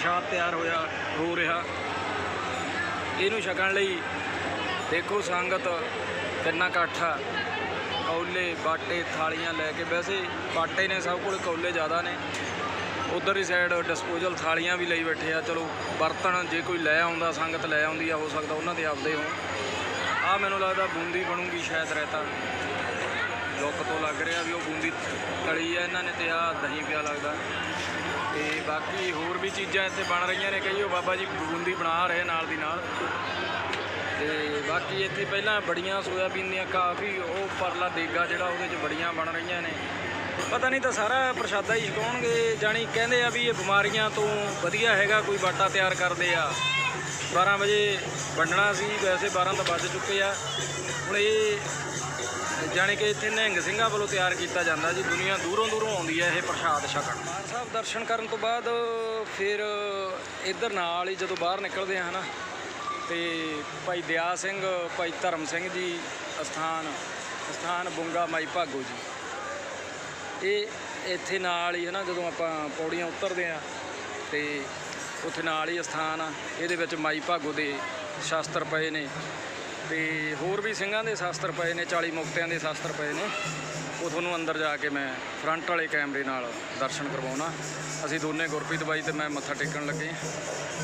ਪ੍ਰਸ਼ਾਦ ਤਿਆਰ ਹੋਇਆ, ਹੋ ਰਿਹਾ। ਇਹਨੂੰ ਛਕਣ ਲਈ ਦੇਖੋ ਸੰਗਤ ਕਿੰਨਾ ਇਕੱਠ ਆ। ਕੌਲੇ, ਬਾਟੇ, ਥਾਲੀਆਂ ਲੈ ਕੇ ਵੈਸੇ ਬਾਟੇ ਨੇ ਸਭ ਕੋਲ ਕੌਲੇ ਜ਼ਿਆਦਾ ਨੇ। ਉਧਰ ਹੀ ਸਾਈਡ ਡਿਸਪੋਜ਼ਲ ਥਾਲੀਆਂ ਵੀ ਲਈ ਬੈਠੇ ਆ। ਚਲੋ, ਬਰਤਨ ਜੇ ਕੋਈ ਲੈ ਆਉਂਦਾ, ਸੰਗਤ ਲੈ ਆਉਂਦੀ ਆ, ਹੋ ਸਕਦਾ ਉਹਨਾਂ ਦੇ ਆਪਦੇ ਹੋਣ। ਆ ਮੈਨੂੰ ਲੱਗਦਾ ਬੂੰਦੀ ਬਣੂਗੀ ਸ਼ਾਇਦ ਰਹਿਤਾ। ਲੁੱਕ ਤੋਂ ਲੱਗ ਰਿਹਾ ਵੀ ਉਹ ਬੂੰਦੀ ਤਲੀ ਆ, ਇਹਨਾਂ ਨੇ ਤੇ ਆ ਦਹੀਂ ਪਿਆ ਲੱਗਦਾ। ਤੇ ਬਾਕੀ ਹੋਰ ਵੀ ਚੀਜ਼ਾਂ ਇੱਥੇ ਬਣ ਰਹੀਆਂ ਨੇ ਕਈ ਉਹ ਬਾਬਾ ਜੀ ਬੂੰਦੀ ਬਣਾ ਰਹੇ ਨਾਲ ਦੀ ਨਾਲ। ਤੇ ਬਾਕੀ ਇੱਥੇ ਪਹਿਲਾਂ ਬੜੀਆਂ ਸੋਇਆਬੀਨ ਦੀਆਂ ਕਾਫੀ, ਉਹ ਪਰਲਾ ਦੇਗਾ ਜਿਹੜਾ ਉਹਦੇ 'ਚ ਬੜੀਆਂ ਬਣ ਰਹੀਆਂ ਨੇ। ਪਤਾ ਨਹੀਂ ਤਾਂ ਸਾਰਾ ਪ੍ਰਸ਼ਾਦਾ ਹੀ ਛਕਾਉਣਗੇ, ਜਾਣੀ ਕਹਿੰਦੇ ਆ ਵੀ ਇਹ ਬਿਮਾਰੀਆਂ ਤੋਂ ਵਧੀਆ ਹੈਗਾ, ਕੋਈ ਬਾਟਾ ਤਿਆਰ ਕਰਦੇ ਆ। 12 ਵਜੇ ਵੰਡਣਾ ਸੀ, ਵੈਸੇ 12 ਤਾਂ ਵੱਜ ਚੁੱਕੇ ਆ। ਹੁਣ ਇਹ ਜਾਣੀ ਕਿ ਇੱਥੇ ਨਿਹੰਗ ਸਿੰਘਾਂ ਵੱਲੋਂ ਤਿਆਰ ਕੀਤਾ ਜਾਂਦਾ ਜੀ। ਦੁਨੀਆ ਦੂਰੋਂ ਦੂਰੋਂ ਆਉਂਦੀ ਹੈ ਇਹ ਪ੍ਰਸ਼ਾਦ ਛਕਣ। ਮਾਨ ਸਾਹਿਬ, ਦਰਸ਼ਨ ਕਰਨ ਤੋਂ ਬਾਅਦ ਫਿਰ ਇੱਧਰ ਨਾਲ ਹੀ ਜਦੋਂ ਬਾਹਰ ਨਿਕਲਦੇ ਆ ਨਾ ਤੇ ਭਾਈ ਦਿਆ ਸਿੰਘ, ਭਾਈ ਧਰਮ ਸਿੰਘ ਜੀ ਅਸਥਾਨ ਅਸਥਾਨ ਬੁੰਗਾ ਮਾਈ ਭਾਗੋ ਜੀ। ਇਹ ਇੱਥੇ ਨਾਲ ਹੀ ਹਨਾ, ਜਦੋਂ ਆਪਾਂ ਪੌੜੀਆਂ ਉਤਰਦੇ ਆ ਤੇ ਉੱਥੇ ਨਾਲ ਹੀ ਅਸਥਾਨ ਆ। ਇਹਦੇ ਵਿੱਚ ਮਾਈ ਭਾਗੋ ਦੇ ਸ਼ਾਸਤਰ ਪਏ ਨੇ। ਤੇ ਹੋਰ ਵੀ ਸਿੰਘਾਂ ਦੇ ਸ਼ਾਸਤਰ ਪਏ ਨੇ 40 ਮੁਕਤਿਆਂ ਦੇ ਸ਼ਾਸਤਰ ਪਏ ਨੇ। ਉਹ ਤੁਹਾਨੂੰ ਅੰਦਰ ਜਾ ਕੇ ਮੈਂ ਫਰੰਟ ਵਾਲੇ ਕੈਮਰੇ ਨਾਲ ਦਰਸ਼ਨ ਕਰਵਾਉਣਾ। ਅਸੀਂ ਦੋਨੇ ਗੁਰਪ੍ਰੀਤ ਬਾਈ ਤੇ ਮੈਂ ਮੱਥਾ ਟੇਕਣ ਲੱਗੇ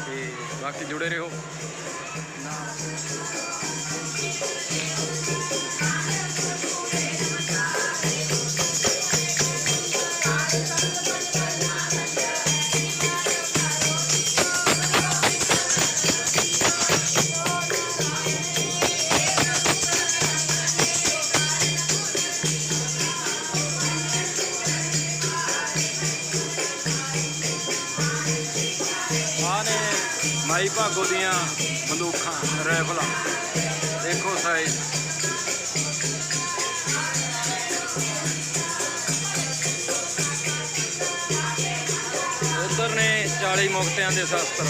ਤੇ ਬਾਕੀ ਜੁੜੇ ਰਹੋ। ਭਾਗੋ ਦੀਆਂ ਬੰਦੂਕਾਂ ਰਾਈਫਲਾਂ ਦੇਖੋ ਸਾਈਜ਼ ਉਧਰ ਨੇ 40 ਮੁਕਤਿਆਂ ਦੇ ਸ਼ਸਤਰ।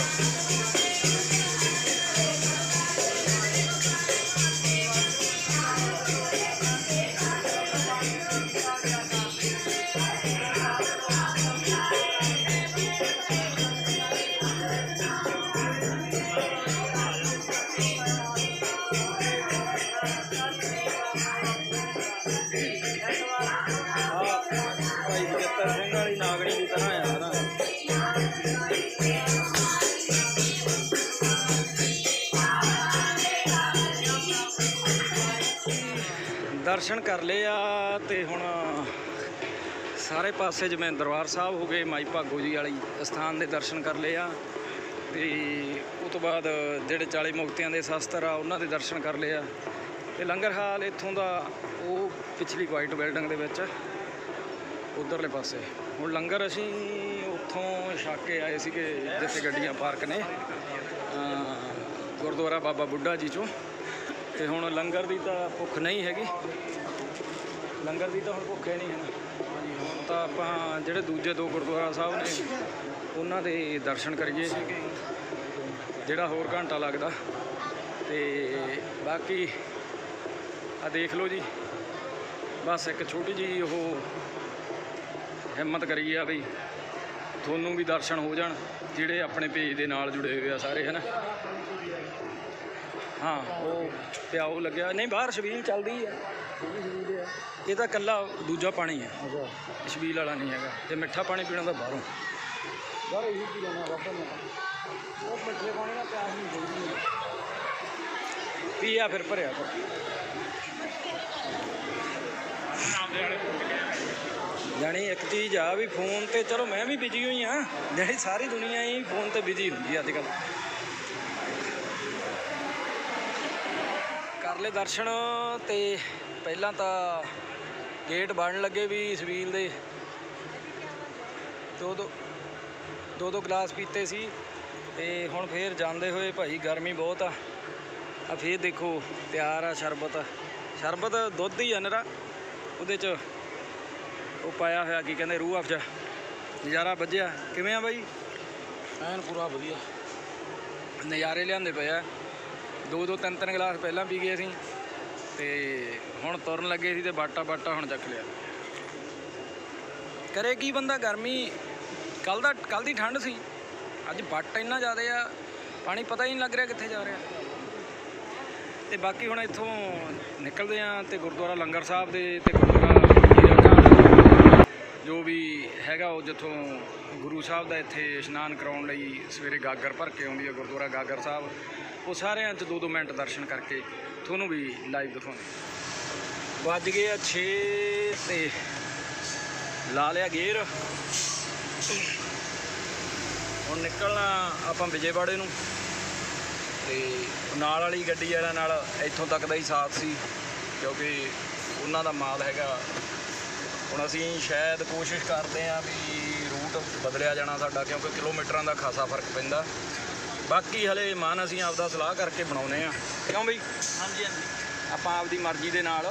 ਦਰਸ਼ਨ ਕਰ ਲਏ ਆ ਤੇ ਹੁਣ ਸਾਰੇ ਪਾਸੇ ਜਿਵੇਂ ਦਰਬਾਰ ਸਾਹਿਬ ਹੋ ਗਏ, ਮਾਈ ਭਾਗੋ ਜੀ ਵਾਲੀ ਸਥਾਨ ਦੇ ਦਰਸ਼ਨ ਕਰ ਲਏ ਆ। ਤੇ ਉਸ ਤੋਂ ਬਾਅਦ ਜਿਹੜੇ 40 ਮੁਕਤਿਆਂ ਦੇ ਸ਼ਸਤਰ ਆ, ਉਹਨਾਂ ਦੇ ਦਰਸ਼ਨ ਕਰ ਲਏ ਆ। ਤੇ ਲੰਗਰ ਹਾਲ ਇੱਥੋਂ ਦਾ ਉਹ ਪਿਛਲੀ ਵਾਈਟ ਬਿਲਡਿੰਗ ਦੇ ਵਿੱਚ, ਉਧਰਲੇ ਪਾਸੇ। ਹੁਣ ਲੰਗਰ ਅਸੀਂ ਉੱਥੋਂ ਛੱਕ ਕੇ ਆਏ ਸੀਗੇ, ਜਿੱਥੇ ਗੱਡੀਆਂ ਪਾਰਕ ਨੇ। ਗੁਰਦੁਆਰਾ ਬਾਬਾ ਬੁੱਢਾ ਜੀ ਚੋਂ। ਤੇ ਹੁਣ ਲੰਗਰ ਦੀ ਤਾਂ ਭੁੱਖ ਨਹੀਂ ਹੈਗੀ। ਲੰਗਰ ਦੀ ਤਾਂ ਹੁਣ ਭੁੱਖ ਹੀ ਨਹੀਂ ਹੈ। ਨਾ ਹੁਣ ਤਾਂ ਆਪਾਂ ਜਿਹੜੇ ਦੂਜੇ ਦੋ ਗੁਰਦੁਆਰਾ ਸਾਹਿਬ ਨੇ ਉਹਨਾਂ ਦੇ ਦਰਸ਼ਨ ਕਰੀਏ। ਜਿਹੜਾ ਹੋਰ ਘੰਟਾ ਲੱਗਦਾ। ਤੇ ਬਾਕੀ ਆ ਦੇਖ ਲਓ ਜੀ। ਬਸ ਇੱਕ ਛੋਟੀ ਜੀ ਉਹ ਹਿੰਮਤ ਕਰੀ ਆ ਬਈ ਤੁਹਾਨੂੰ ਵੀ ਦਰਸ਼ਨ ਹੋ ਜਾਣ ਜਿਹੜੇ ਆਪਣੇ ਪੇਜ ਦੇ ਨਾਲ ਜੁੜੇ ਹੋਏ ਆ ਸਾਰੇ ਹਨਾ? ਹਾਂ। ਉਹ ਪਿਆਉ ਲੱਗਿਆ। ਨਹੀਂ ਬਾਹਰ ਛਬੀਲ ਚੱਲਦੀ ਆ। ਇਹ ਤਾਂ ਕੱਲਾ ਦੂਜਾ ਪਾਣੀ ਹੈ ਅੱਛਾ। ਛਬੀਲ ਵਾਲਾ ਨਹੀਂ ਹੈਗਾ। ਤੇ ਮਿੱਠਾ ਪਾਣੀ ਪੀਣਾ ਤਾਂ ਬਾਹਰੋਂ। ਬਾਹਰ ਇਹੀ ਪੀ ਲੈਣਾ ਬਾਬਾ ਮੈਂ ਉਹ ਮਿੱਠੇ ਪਾਣੀ ਦਾ ਪਿਆਸ ਨਹੀਂ ਹੋਈ ਪੀਆ ਫਿਰ ਭਰਿਆ ਕਰ ਜਾਣੀ ਇੱਕ ਚੀਜ਼ ਆ ਵੀ ਫੋਨ ਤੇ ਚਲੋ ਮੈਂ ਵੀ ਬਿਜ਼ੀ ਹੋਈ ਆ। ਜਿਹੜੀ ਸਾਰੀ ਦੁਨੀਆ ਹੀ ਫੋਨ ਤੇ ਬਿਜ਼ੀ ਹੁੰਦੀ ਅੱਜ ਕੱਲ ਕਰ ਦਰਸ਼ਨ ਤੇ ਪਹਿਲਾਂ ਤਾਂ ਗੇਟ ਬਣਨ ਲੱਗੇ ਵੀ ਸਵੀਲ ਦੇ। ਦੋ ਦੋ ਦੋ ਦੋ ਗਲਾਸ ਪੀਤੇ ਸੀ ਤੇ ਹੁਣ ਫੇਰ ਜਾਂਦੇ ਹੋਏ ਭਾਈ ਗਰਮੀ ਬਹੁਤ ਆ। ਆ ਫੇਰ ਦੇਖੋ ਤਿਆਰ ਆ ਸ਼ਰਬਤ। ਸ਼ਰਬਤ ਦੁੱਧ ਹੀ ਆ ਨਰਾ ਉਹਦੇ ਚ ਉਹ ਪਾਇਆ ਹੋਇਆ ਕੀ ਕਹਿੰਦੇ ਰੂਹ ਅਫਜਾ ਨਜ਼ਾਰਾ ਵੱਜਿਆ। ਕਿਵੇਂ ਆ ਬਾਈ? ਐਨ ਪੂਰਾ ਵਧੀਆ। ਨਜ਼ਾਰੇ ਲਿਆਂਦੇ ਪਏ ਆ। ਦੋ ਦੋ ਤਿੰਨ ਤਿੰਨ ਗਲਾਸ ਪਹਿਲਾਂ ਪੀ ਗਏ ਅਸੀਂ ਤੇ ਹੁਣ ਤੁਰਨ ਲੱਗੇ ਸੀ ਤੇ ਬਾਟਾ ਬਾਟਾ ਹੁਣ ਚੱਕ ਲਿਆ। ਕਰੇ ਕੀ ਬੰਦਾ ਗਰਮੀ? ਕੱਲ ਦਾ ਕੱਲ ਦੀ ਠੰਡ ਸੀ। ਅੱਜ ਵੱਟ ਇੰਨਾ ਜ਼ਿਆਦਾ ਆ, ਪਾਣੀ ਪਤਾ ਹੀ ਨਹੀਂ ਲੱਗ ਰਿਹਾ ਕਿੱਥੇ ਜਾ ਰਿਹਾ। ਤੇ ਬਾਕੀ ਹੁਣ ਇੱਥੋਂ ਨਿਕਲਦੇ ਆ ਤੇ ਗੁਰਦੁਆਰਾ ਲੰਗਰ ਸਾਹਿਬ ਦੇ ਤੇ ਗੁਰਦੁਆਰਾ ਜੋ ਵੀ ਹੈਗਾ ਉਹ ਜਿੱਥੋਂ ਗੁਰੂ ਸਾਹਿਬ ਦਾ ਇੱਥੇ ਇਸ਼ਨਾਨ ਕਰਾਉਣ ਲਈ ਸਵੇਰੇ ਗਾਗਰ ਭਰ ਕੇ ਆਉਂਦੀ ਹੈ ਗੁਰਦੁਆਰਾ ਗਾਗਰ ਸਾਹਿਬ। ਉਹ ਸਾਰਿਆਂ 'ਚ ਦੋ ਦੋ ਮਿੰਟ ਦਰਸ਼ਨ ਕਰਕੇ ਤੁਹਾਨੂੰ ਵੀ ਲਾਈਵ ਦਿਖਾਉਂਦੇ ਵੱਜ ਗਏ ਆ 6 ਤੇ ਲਾ ਲਿਆ ਗੇਅਰ। ਹੁਣ ਨਿਕਲਣਾ ਆਪਾਂ ਵਿਜੇਵਾੜੇ ਨੂੰ। ਤੇ ਨਾਲ ਵਾਲੀ ਗੱਡੀ ਵਾਲਿਆਂ ਨਾਲ ਇੱਥੋਂ ਤੱਕ ਦਾ ਹੀ ਸਾਥ ਸੀ, ਕਿਉਂਕਿ ਉਹਨਾਂ ਦਾ ਮਾਲ ਹੈਗਾ। ਹੁਣ ਅਸੀਂ ਸ਼ਾਇਦ ਕੋਸ਼ਿਸ਼ ਕਰਦੇ ਆਂ ਵੀ ਰੂਟ ਬਦਲਿਆ ਜਾਣਾ ਸਾਡਾ, ਕਿਉਂਕਿ ਕਿਲੋਮੀਟਰਾਂ ਦਾ ਖਾਸਾ ਫ਼ਰਕ ਪੈਂਦਾ। ਬਾਕੀ ਹਲੇ ਮਨ ਅਸੀਂ ਆਪਦਾ ਸਲਾਹ ਕਰਕੇ ਬਣਾਉਨੇ ਆ। ਕਿਉਂ ਬਈ? ਹਾਂਜੀ ਹਾਂਜੀ। ਆਪਾਂ ਆਪਦੀ ਮਰਜ਼ੀ ਦੇ ਨਾਲ।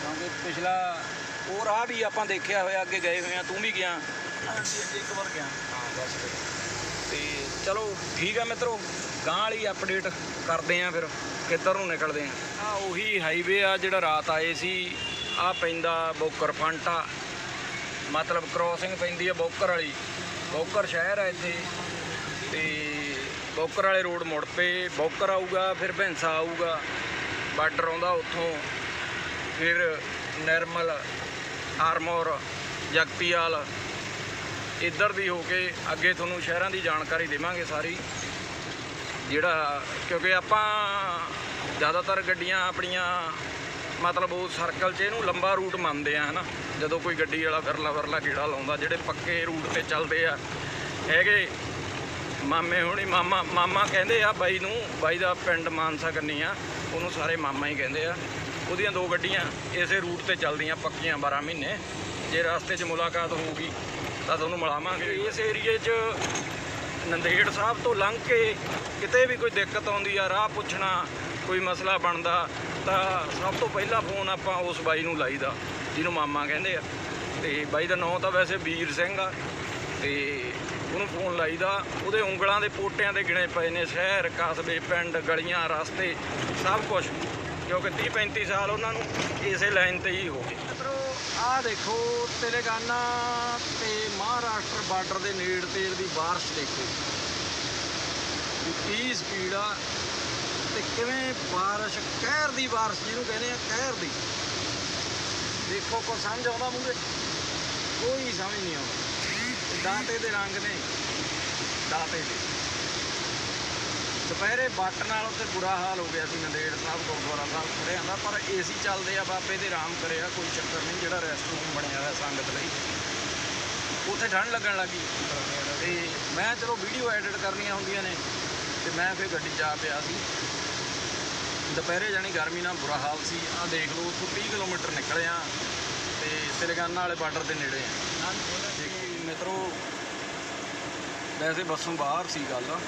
ਕਿਉਂਕਿ ਪਿਛਲਾ ਉਹ ਰਾਹ ਵੀ ਆਪਾਂ ਦੇਖਿਆ ਹੋਇਆ ਅੱਗੇ ਗਏ ਹੋਏ ਆ ਤੂੰ ਵੀ ਗਿਆ? ਹਾਂਜੀ ਇੱਕ ਵਾਰ ਗਿਆ। ਹਾਂ ਬਸ ਫਿਰ। ਤੇ ਚਲੋ ਠੀਕ ਆ ਮਿੱਤਰੋ ਗਾਂ ਵਾਲੀ ਅਪਡੇਟ ਕਰਦੇ ਆ ਫਿਰ ਕਿੱਧਰ ਨੂੰ ਨਿਕਲਦੇ ਆ। ਆ ਉਹੀ ਹਾਈਵੇ ਆ ਜਿਹੜਾ ਰਾਤ ਆਏ ਸੀ ਆ ਪੈਂਦਾ ਬੋਕਰ ਫੰਟਾ। ਮਤਲਬ ਕ੍ਰੋਸਿੰਗ ਪੈਂਦੀ ਆ ਬੋਕਰ ਵਾਲੀ। ਬੋਕਰ ਸ਼ਹਿਰ ਆ ਇੱਥੇ। ਤੇ ਬੋਕਰ ਵਾਲੇ ਰੋਡ ਮੁੜ ਪਏ। ਬੋਕਰ ਆਊਗਾ, ਫਿਰ ਭੈਂਸਾ ਆਊਗਾ। ਬਾਰਡਰ ਆਉਂਦਾ ਉੱਥੋਂ। ਫਿਰ ਨਿਰਮਲ ਆਰਮੋਰ ਜਗਤੀਆਲ ਇੱਧਰ ਦੀ ਹੋ ਕੇ ਅੱਗੇ ਤੁਹਾਨੂੰ ਸ਼ਹਿਰਾਂ ਦੀ ਜਾਣਕਾਰੀ ਦੇਵਾਂਗੇ ਸਾਰੀ। ਜਿਹੜਾ ਕਿਉਂਕਿ ਆਪਾਂ ਜ਼ਿਆਦਾਤਰ ਗੱਡੀਆਂ ਆਪਣੀਆਂ ਮਤਲਬ ਉਹ ਸਰਕਲ 'ਚ ਇਹਨੂੰ ਲੰਬਾ ਰੂਟ ਮੰਨਦੇ ਆ, ਹਨਾ? ਜਦੋਂ ਕੋਈ ਗੱਡੀ ਵਾਲਾ ਫਿਰਲਾ ਫਿਰਲਾ ਗੇੜਾ ਲਾਉਂਦਾ, ਜਿਹੜੇ ਪੱਕੇ ਰੂਟ ਤੇ ਚੱਲਦੇ ਆ। ਹੈਗੇ? ਮਾਮੇ ਹੁਣੀ, ਮਾਮਾ ਮਾਮਾ ਕਹਿੰਦੇ ਆ ਬਾਈ ਨੂੰ, ਬਾਈ ਦਾ ਪਿੰਡ ਮਾਨਸਾ ਕੰਨੀ ਆ, ਉਹਨੂੰ ਸਾਰੇ ਮਾਮਾ ਹੀ ਕਹਿੰਦੇ ਆ। ਉਹਦੀਆਂ ਦੋ ਗੱਡੀਆਂ ਇਸੇ ਰੂਟ ਤੇ ਚੱਲਦੀਆਂ ਪੱਕੀਆਂ 12 ਮਹੀਨੇ। ਜੇ ਰਸਤੇ 'ਚ ਮੁਲਾਕਾਤ ਹੋਊਗੀ, ਤਾਂ ਤੁਹਾਨੂੰ ਮਿਲਾਵਾਂਗੇ। ਇਸ ਏਰੀਏ 'ਚ ਨੰਦੇੜ ਸਾਹਿਬ ਤੋਂ ਲੰਘ ਕੇ ਕਿਤੇ ਵੀ ਕੋਈ ਦਿੱਕਤ ਆਉਂਦੀ ਆ, ਰਾਹ ਪੁੱਛਣਾ, ਕੋਈ ਮਸਲਾ ਬਣਦਾ ਤਾਂ ਸਭ ਤੋਂ ਪਹਿਲਾ ਫੋਨ ਆਪਾਂ ਉਸ ਬਾਈ ਨੂੰ ਲਾਈਦਾ, ਜਿਹਨੂੰ ਮਾਮਾ ਕਹਿੰਦੇ ਆ। ਤੇ ਬਾਈ ਦਾ ਨਾਂ ਤਾਂ ਵੈਸੇ ਵੀਰ ਸਿੰਘ ਆ। ਤੇ ਉਹਨੂੰ ਫੋਨ ਲਾਈਦਾ। ਉਹਦੇ ਉਂਗਲਾਂ ਦੇ ਪੋਟਿਆਂ ਦੇ ਗਿਣੇ ਪਏ ਨੇ ਸ਼ਹਿਰ, ਕਸਬੇ, ਪਿੰਡ, ਗਲੀਆਂ, ਰਸਤੇ, ਸਭ ਕੁਝ ਕਿਉਂਕਿ 30 35 ਸਾਲ ਉਹਨਾਂ ਨੂੰ ਇਸੇ ਲਾਈਨ ਤੇ ਹੀ ਹੋ ਗਏ। ਮਿੱਤਰੋ, ਆਹ ਦੇਖੋ, ਤੇਲੰਗਾਨਾ ਤੇ ਮਹਾਰਾਸ਼ਟਰ ਬਾਰਡਰ ਦੇ ਨੇੜ ਤੇੜ ਦੀ ਬਾਰਿਸ਼ ਦੇਖੋ। ਕੀ ਸਪੀਡ ਆ। ਤੇ ਕਿਵੇਂ ਬਾਰਿਸ਼, ਕਹਿਰ ਦੀ ਬਾਰਿਸ਼ ਜਿਹਨੂੰ ਕਹਿੰਦੇ ਆ, ਕਹਿਰ ਦੀ। ਦੇਖੋ ਕੋ ਸਮਝ ਆਉਂਦਾ ਮੂਰੇ ਕੋਈ ਸਮਝ ਨਹੀਂ ਆਉਂਦਾ। ਤੇ ਦਾਤੇ ਦੇ ਰੰਗ ਨੇ। ਦਾਤੇ ਦੇ। ਦੁਪਹਿਰੇ ਬੱਟ ਨਾਲ ਉੱਥੇ ਬੁਰਾ ਹਾਲ ਹੋ ਗਿਆ ਸੀ, ਨੰਦੇੜ ਸਾਹਿਬ, ਗੁਰਦੁਆਰਾ ਸਾਹਿਬ ਖੜਿਆਂ ਦਾ, ਪਰ ਏਸੀ ਚੱਲਦੇ ਆ, ਬਾਬੇ ਦੇ ਆਰਾਮ ਕਰਿਆ ਕੋਈ ਚੱਕਰ ਨਹੀਂ, ਜਿਹੜਾ ਰੈਸਟ ਰੂਮ ਬਣਿਆ ਹੋਇਆ ਸੰਗਤ ਲਈ। ਉੱਥੇ ਠੰਡ ਲੱਗਣ ਲੱਗੀ ਤੇ ਮੈਂ ਚਲੋ ਵੀਡੀਓ ਐਡਿਟ ਕਰਨੀਆਂ ਹੁੰਦੀਆਂ ਨੇ, ਤੇ ਮੈਂ ਫਿਰ ਗੱਡੀ ਜਾ ਪਿਆ ਸੀ। ਦੁਪਹਿਰੇ ਜਾਣੀ ਗਰਮੀ ਨਾਲ ਬੁਰਾ ਹਾਲ ਸੀ। ਆ ਦੇਖ ਲਓ, ਉੱਥੋਂ 30 ਕਿਲੋਮੀਟਰ ਨਿਕਲੇ ਆ ਤੇ ਤੇਲੰਗਾਨਾ ਵਾਲੇ ਬਾਰਡਰ ਦੇ ਨੇੜੇ ਆ। ਦੇਖੀ, ਮਿੱਤਰੋ, ਵੈਸੇ ਬੱਸੋਂ ਬਾਹਰ ਸੀ ਗੱਲ।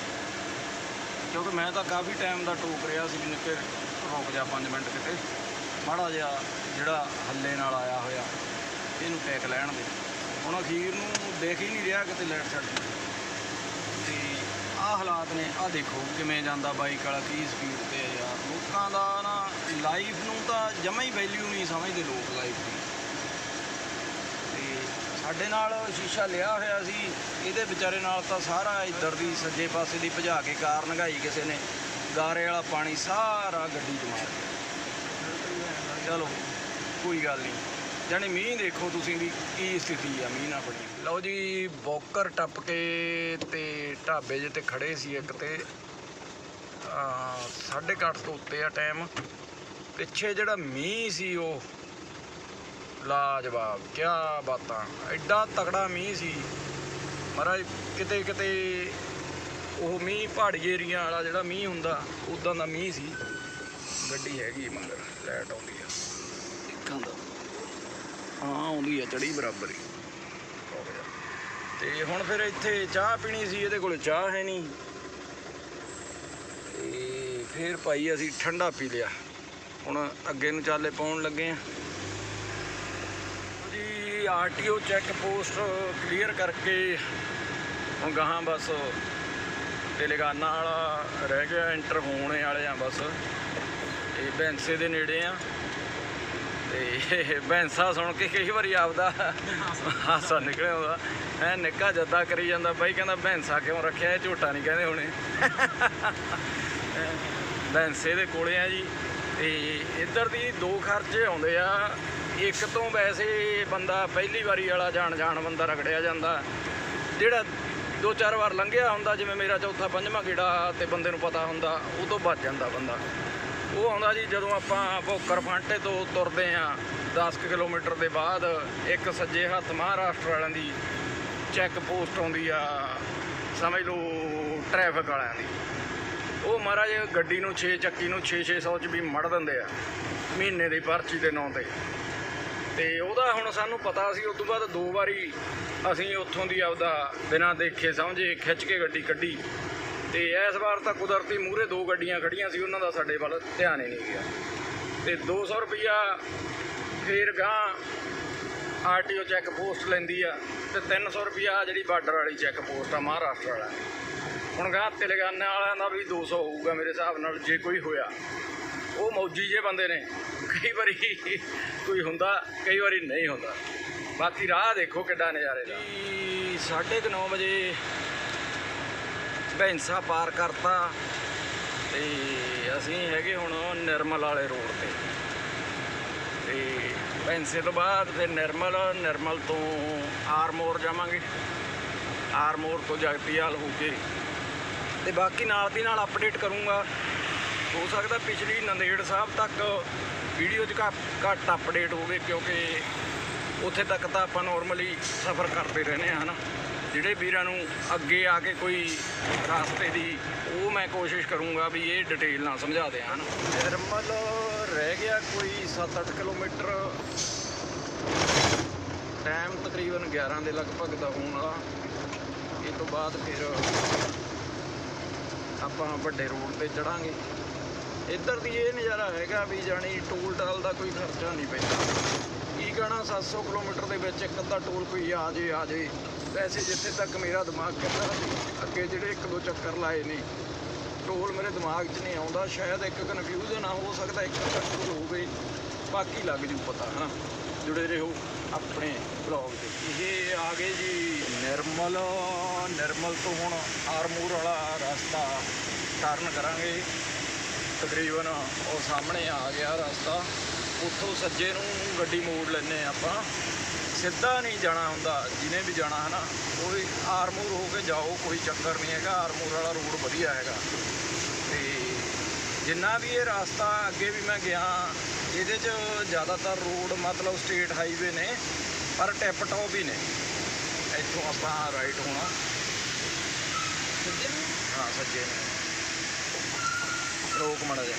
ਕਿਉਂਕਿ ਮੈਂ ਤਾਂ ਕਾਫੀ ਟਾਈਮ ਦਾ ਟੋਕ ਰਿਹਾ ਸੀ ਵੀ ਨਿੱਕੇ ਰੁਕ ਜਾ 5 ਮਿੰਟ ਕਿਤੇ। ਮਾੜਾ ਜਿਹਾ ਜਿਹੜਾ ਹੱਲੇ ਨਾਲ ਆਇਆ ਹੋਇਆ, ਇਹਨੂੰ ਟੈਕ ਲੈਣ ਦੇ। ਹੁਣ ਅਖੀਰ ਨੂੰ ਦੇਖ ਹੀ ਨਹੀਂ ਰਿਹਾ ਕਿਤੇ ਲੈਟ ਛੱਡ ਤੇ ਆਹ ਹਾਲਾਤ ਨੇ, ਆਹ ਦੇਖੋ ਕਿਵੇਂ ਜਾਂਦਾ ਬਾਈਕ ਵਾਲਾ, ਕੀ ਸਪੀਡ ਤੇ ਆ ਲੋਕਾਂ ਦਾ ਨਾ ਲਾਈਫ ਨੂੰ ਤਾਂ ਜਮਾ ਹੀ ਵੈਲਿਊ ਨਹੀਂ ਸਮਝਦੇ ਲੋਕ ਲਾਈਫ ਦੀ। ਤੇ ਸਾਡੇ ਨਾਲ ਸ਼ੀਸ਼ਾ ਲਿਆ ਹੋਇਆ ਸੀ, ਇਹਦੇ ਵਿਚਾਰੇ ਨਾਲ ਤਾਂ ਸਾਰਾ ਇੱਧਰ ਦੀ ਸੱਜੇ ਪਾਸੇ ਦੀ ਭਜਾ ਕੇ ਕਾਰ ਨਗਾਈ ਕਿਸੇ ਨੇ। ਗਾਰੇ ਵਾਲਾ ਪਾਣੀ ਸਾਰਾ ਗੱਡੀ 'ਚ ਮਾਰ ਚਲੋ, ਕੋਈ ਗੱਲ ਨਹੀਂ। ਜਾਣੀ ਮੀਂਹ ਦੇਖੋ ਤੁਸੀਂ ਵੀ ਕੀ ਸਥਿਤੀ ਆ, ਮੀਂਹ ਨਾਲ ਬਣੀ। ਲਓ ਜੀ, ਬੋਕਰ ਟੱਪ ਕੇ ਤੇ ਢਾਬੇ ਜੇ ਤੇ ਖੜੇ ਸੀ ਇੱਕ ਤੇ। ਅਹ ਸਾਢੇ ਕੁ ਅੱਠ ਤੋਂ ਉੱਤੇ ਆ ਟਾਈਮ ਪਿੱਛੇ ਜਿਹੜਾ ਮੀਂਹ ਸੀ ਉਹ, ਲਾਜਵਾਬ ਕੀ ਬਾਤਾਂ। ਐਡਾ ਤਕੜਾ ਮੀਂਹ ਸੀ। ਮਹਾਰਾਜ, ਕਿਤੇ ਕਿਤੇ ਉਹ ਮੀਂਹ ਪਹਾੜੀ ਏਰੀਆ ਵਾਲਾ ਜਿਹੜਾ ਮੀਂਹ ਹੁੰਦਾ ਉਦਾਂ ਦਾ ਮੀਂਹ ਸੀ। ਗੱਡੀ ਹੈਗੀ ਮਗਰ ਲੈਟ ਆਉਂਦੀ ਆ। ਇੱਕਾਂ ਦਾ। ਹਾਂ, ਆਉਂਦੀ ਆ ਚੜੀ ਬਰਾਬਰ ਹੀ ਹੋ। ਤੇ ਹੁਣ ਫਿਰ ਇੱਥੇ ਚਾਹ ਪੀਣੀ ਸੀ, ਇਹਦੇ ਕੋਲ ਚਾਹ ਹੈ ਨਹੀਂ। ਫਿਰ ਭਾਈ ਅਸੀਂ ਠੰਡਾ ਪੀ ਲਿਆ। ਹੁਣ ਅੱਗੇ ਨੂੰ ਚਾਲੇ ਪਾਉਣ ਲੱਗੇ ਆ। ਜੀ, ਆਰਟੀਓ ਚੈੱਕ ਪੋਸਟ ਕਲੀਅਰ ਕਰਕੇ ਹੁਣ ਗਾਹਾਂ ਬਸ ਤੇਲੰਗਾਨਾ ਵਾਲਾ ਰਹਿ ਗਿਆ, ਐਂਟਰ ਹੋਣ ਵਾਲੇ ਆ ਬਸ। ਇਹ ਬੈਂਸੇ ਦੇ ਨੇੜੇ ਆ। ਤੇ ਬੈਂਸਾ ਸੁਣ ਕੇ ਕਈ ਵਾਰੀ ਆਪਦਾ ਹਾਸਾ ਨਿਕਲ ਆਉਂਦਾ ਐ ਨਿੱਕਾ ਜੱਦਾ ਕਰੀ ਜਾਂਦਾ, ਬਾਈ ਕਹਿੰਦਾ ਬੈਂਸਾ ਕਿਉਂ ਰੱਖਿਆ, ਇਹ ਝੋਟਾ ਨਹੀਂ ਕਹਿੰਦੇ ਹੁਣੇ। ਬੈਂਸੇ ਦੇ ਕੋਲੇ ਆ ਜੀ। ਤੇ ਇੱਧਰ ਦੀ ਦੋ ਖਰਚੇ ਆਉਂਦੇ ਆ। ਇੱਕ ਤੋਂ ਵੈਸੇ ਬੰਦਾ ਪਹਿਲੀ ਵਾਰੀ ਵਾਲਾ ਜਾਣ ਜਾਣ ਬੰਦਾ ਰਗੜਿਆ ਜਾਂਦਾ। ਜਿਹੜਾ ਦੋ ਚਾਰ ਵਾਰ ਲੰਘਿਆ ਹੁੰਦਾ, ਜਿਵੇਂ ਮੇਰਾ ਚੌਥਾ ਪੰਜਵਾਂ ਗੇੜਾ ਤੇ ਬੰਦੇ ਨੂੰ ਪਤਾ ਹੁੰਦਾ, ਉਹ ਤੋਂ ਬਚ ਜਾਂਦਾ ਬੰਦਾ। ਉਹ ਆਉਂਦਾ ਜੀ ਜਦੋਂ ਆਪਾਂ ਭੋਕਰ ਫਾਂਟੇ ਤੋਂ ਤੁਰਦੇ ਆ 10 ਕੁ ਕਿਲੋਮੀਟਰ ਦੇ ਬਾਅਦ ਇੱਕ ਸੱਜੇ ਹੱਥ ਮਹਾਰਾਸ਼ਟਰ ਵਾਲਿਆਂ ਦੀ ਚੈੱਕ ਪੋਸਟ ਆਉਂਦੀ ਆ, ਸਮਝ ਲਓ, ਟ੍ਰੈਫਿਕ ਵਾਲਿਆਂ ਦੀ। ਉਹ ਮਹਾਰਾਜ ਗੱਡੀ ਨੂੰ 6 ਚੱਕੀ ਨੂੰ 6-600 ਚ ਵੀ ਮੜ ਦਿੰਦੇ ਆ, ਮਹੀਨੇ ਦੀ ਪਰਚੀ ਦੇ ਨਾਂ ਤੇ। ਤੇ ਉਹਦਾ ਹੁਣ ਸਾਨੂੰ ਪਤਾ ਸੀ, ਉਸ ਤੋਂ ਬਾਅਦ ਦੋ ਵਾਰੀ ਅਸੀਂ ਉੱਥੋਂ ਦੀ ਆਪਦਾ ਬਿਨਾਂ ਦੇਖੇ ਸਮਝੇ ਖਿੱਚ ਕੇ ਗੱਡੀ ਕੱਢੀ। ਤੇ ਇਸ ਵਾਰ ਤਾਂ ਕੁਦਰਤੀ ਮੂਹਰੇ ਦੋ ਗੱਡੀਆਂ ਖੜੀਆਂ ਸੀ, ਉਹਨਾਂ ਦਾ ਸਾਡੇ ਵੱਲ ਧਿਆਨ ਹੀ ਨਹੀਂ ਗਿਆ। ਤੇ 200 ਰੁਪਿਆ ਫੇਰ ਗਾਂ ਆਰਟੀਓ ਚੈੱਕ ਪੋਸਟ ਲੈਂਦੀ ਆ, ਤੇ 300 ਰੁਪਿਆ ਜਿਹੜੀ ਬਾਰਡਰ ਵਾਲੀ ਚੈੱਕ ਪੋਸਟ ਆ, ਮਹਾਰਾਸ਼ਟਰ ਵਾਲਾ। ਹੁਣ ਗਾਂ ਤੇਲੰਗਾਨਾ ਵਾਲਿਆਂ ਦਾ ਵੀ 200 ਹੋਊਗਾ ਮੇਰੇ ਹਿਸਾਬ ਨਾਲ, ਜੇ ਕੋਈ ਹੋਇਆ। ਉਹ ਮੌਜੀ ਜੇ ਬੰਦੇ ਨੇ। ਕਈ ਵਾਰੀ ਕੋਈ ਹੁੰਦਾ, ਕਈ ਵਾਰੀ ਨਹੀਂ ਹੁੰਦਾ। ਬਾਕੀ ਰਾਹ ਦੇਖੋ ਕਿੱਡਾ ਨਜ਼ਾਰੇ ਦਾ। 9:30 ਵਜੇ ਬੈਂਸਾ ਪਾਰ ਕਰਤਾ ਤੇ ਅਸੀਂ ਹੈਗੇ ਹੁਣ ਨਿਰਮਲ ਵਾਲੇ ਰੋਡ ਤੇ। ਤੇ ਬੈਂਸੇ ਤੋਂ ਬਾਅਦ ਫਿਰ ਨਿਰਮਲ ਨਿਰਮਲ ਤੋਂ ਆਰਮੋਰ ਜਾਵਾਂਗੇ। ਆਰਮੋਰ ਤੋਂ ਜਗਤੀਆਲ ਹੋ ਕੇ ਤੇ ਬਾਕੀ ਨਾਲ ਦੀ ਨਾਲ ਅਪਡੇਟ ਕਰੂੰਗਾ। ਹੋ ਸਕਦਾ ਪਿਛਲੀ ਨੰਦੇੜ ਸਾਹਿਬ ਤੱਕ ਵੀਡੀਓ 'ਚ ਘੱਟ- ਘੱਟ ਅਪਡੇਟ ਹੋਵੇ, ਕਿਉਂਕਿ ਉੱਥੇ ਤੱਕ ਤਾਂ ਆਪਾਂ ਨਾਰਮਲੀ ਸਫ਼ਰ ਕਰਦੇ ਰਹਿੰਦੇ ਆ ਹਨਾ। ਜਿਹੜੇ ਵੀਰਾਂ ਨੂੰ ਅੱਗੇ ਆ ਕੇ ਕੋਈ ਰਸਤੇ ਦੀ ਉਹ ਮੈਂ ਕੋਸ਼ਿਸ਼ ਕਰੂੰਗਾ ਵੀ ਇਹ ਡਿਟੇਲ ਨਾਲ ਸਮਝਾ ਦਿਆਂ ਹਨਾ। ਨਿਰਮਲ, ਰਹਿ ਗਿਆ ਕੋਈ 7-8 ਕਿਲੋਮੀਟਰ। ਟਾਈਮ ਤਕਰੀਬਨ 11 ਦੇ ਲਗਭਗ ਦਾ ਹੋਣ ਵਾਲਾ। ਇਹ ਤੋਂ ਬਾਅਦ ਫਿਰ ਆਪਾਂ ਵੱਡੇ ਰੋਡ ਤੇ ਚੜਾਂਗੇ। ਇੱਧਰ ਦੀ ਇਹ ਨਜ਼ਾਰਾ ਹੈਗਾ ਵੀ ਜਾਣੀ ਟੋਲ ਟਾਲ ਦਾ ਕੋਈ ਖਰਚਾ ਨਹੀਂ ਪੈਂਦਾ। ਕੀ ਕਹਣਾ 700 ਕਿਲੋਮੀਟਰ ਦੇ ਵਿੱਚ ਇੱਕ ਅੱਧਾ ਟੋਲ ਕੋਈ ਆ ਜੇ ਆ ਜੇ। ਵੈਸੇ ਜਿੱਥੇ ਤੱਕ ਮੇਰਾ ਦਿਮਾਗ ਕਹਿੰਦਾ, ਅੱਗੇ ਜਿਹੜੇ ਇੱਕ ਦੋ ਚੱਕਰ ਲਾਏ ਨੇ, ਟੋਲ ਮੇਰੇ ਦਿਮਾਗ 'ਚ ਨਹੀਂ ਆਉਂਦਾ। ਸ਼ਾਇਦ ਇੱਕ ਕਨਫਿਊਜ਼ਨ ਆ ਹੋ ਸਕਦਾ, ਇੱਕ ਚੱਕਰ ਹੋਵੇ। ਬਾਕੀ ਲੱਗ ਜੂ ਪਤਾ, ਹਨਾ? ਜੁੜੇ ਰਹੋ ਆਪਣੇ ਬਲੌਗ ਤੇ। ਇਹ ਆ ਗਏ ਜੀ ਨਿਰਮਲ ਨਿਰਮਲ ਤੋਂ ਹੁਣ ਆਰਮੂਰ ਵਾਲਾ ਰਸਤਾ ਟਰਨ ਕਰਾਂਗੇ। ਤਕਰੀਬਨ ਉਹ ਸਾਹਮਣੇ ਆ ਗਿਆ ਰਸਤਾ। ਉੱਥੋਂ ਸੱਜੇ ਨੂੰ ਗੱਡੀ ਮੋੜ ਲੈਨੇ ਆਪਾਂ। ਸਿੱਧਾ ਨਹੀਂ ਜਾਣਾ ਹੁੰਦਾ ਜਿਹਨੇ ਵੀ ਜਾਣਾ ਹਨਾ, ਉਹ ਵੀ ਆਰਮੂਰ ਹੋ ਕੇ ਜਾਓ, ਕੋਈ ਚੱਕਰ ਨਹੀਂ ਹੈਗਾ। ਆਰਮੂਰ ਵਾਲਾ ਰੋਡ ਵਧੀਆ ਹੈਗਾ। ਤੇ ਜਿੰਨਾ ਵੀ ਇਹ ਰਸਤਾ ਅੱਗੇ ਵੀ ਮੈਂ ਗਿਆ, ਇਹਦੇ 'ਚ ਜ਼ਿਆਦਾਤਰ ਰੋਡ ਮਤਲਬ ਸਟੇਟ ਹਾਈਵੇ ਨੇ, ਪਰ ਟਿਪ ਟੌਪ ਹੀ ਨੇ। ਇੱਥੋਂ ਆਪਾਂ ਰਾਈਟ ਹੋਣਾ। ਹਾਂ ਸੱਜੇ। ਨੇ ਰੋਕ ਮੜਾ ਜਾ